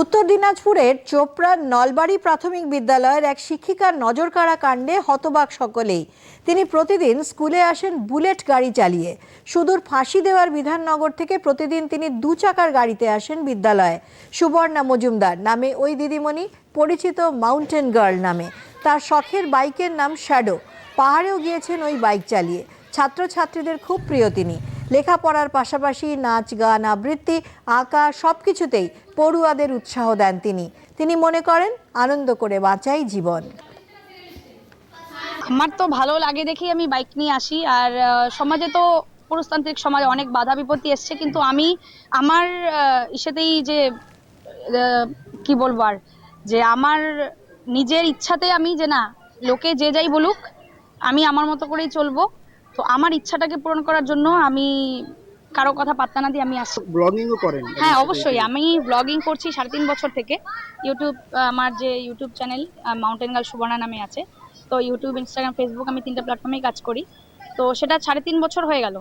উত্তর দিনাজপুরের চোপড়ার নলবাড়ি প্রাথমিক বিদ্যালয়ের এক শিক্ষিকার নজরকাড়া কাণ্ডে হতবাক সকলেই। তিনি প্রতিদিন স্কুলে আসেন বুলেট গাড়ি চালিয়ে। সুদূর ফাঁসি দেওয়ার বিধাননগর থেকে প্রতিদিন তিনি দু চাকার গাড়িতে আসেন বিদ্যালয়ে। সুবর্ণা মজুমদার নামে ওই দিদিমণি, পরিচিত মাউন্টেন গার্ল নামে। তার শখের বাইকের নাম শ্যাডো। পাহাড়েও গিয়েছেন ওই বাইক চালিয়ে। ছাত্রছাত্রীদের খুব প্রিয় তিনি। লেখাপড়ার পাশাপাশি নাচ, গান, আবৃত্তি, আঁকা সব কিছুতেই পড়ুয়াদের উৎসাহ দেন তিনি। তিনি মনে করেন, আনন্দ করে বাঁচাই জীবন। আমার তো ভালো লাগে দেখেই আমি বাইক নিয়ে আসি। আর সমাজে তো পুরুষতান্ত্রিক সমাজে অনেক বাধা বিপত্তি এসছে, কিন্তু আমি আমার ইসেতেই যে কি বলব আর, যে আমার নিজের ইচ্ছাতে আমি যে না, লোকে যে যাই বলুক, আমি আমার মতো করেই চলবো। তো আমার ইচ্ছাটাকে পূরণ করার জন্য আমি কারও কথা পাত্তা না দিয়ে আমি আসি। ব্লগিংও করেন? হ্যাঁ অবশ্যই। আমি ব্লগিং করছি সাড়ে তিন বছর থেকে। ইউটিউব আমার যে YouTube channel mountain girl Subarna নামে আছে। তো ইউটিউব ইনস্টাগ্রাম ফেসবুক আমি তিনটা প্ল্যাটফর্মেই কাজ করি। তো সেটা সাড়ে তিন বছর হয়ে গেল।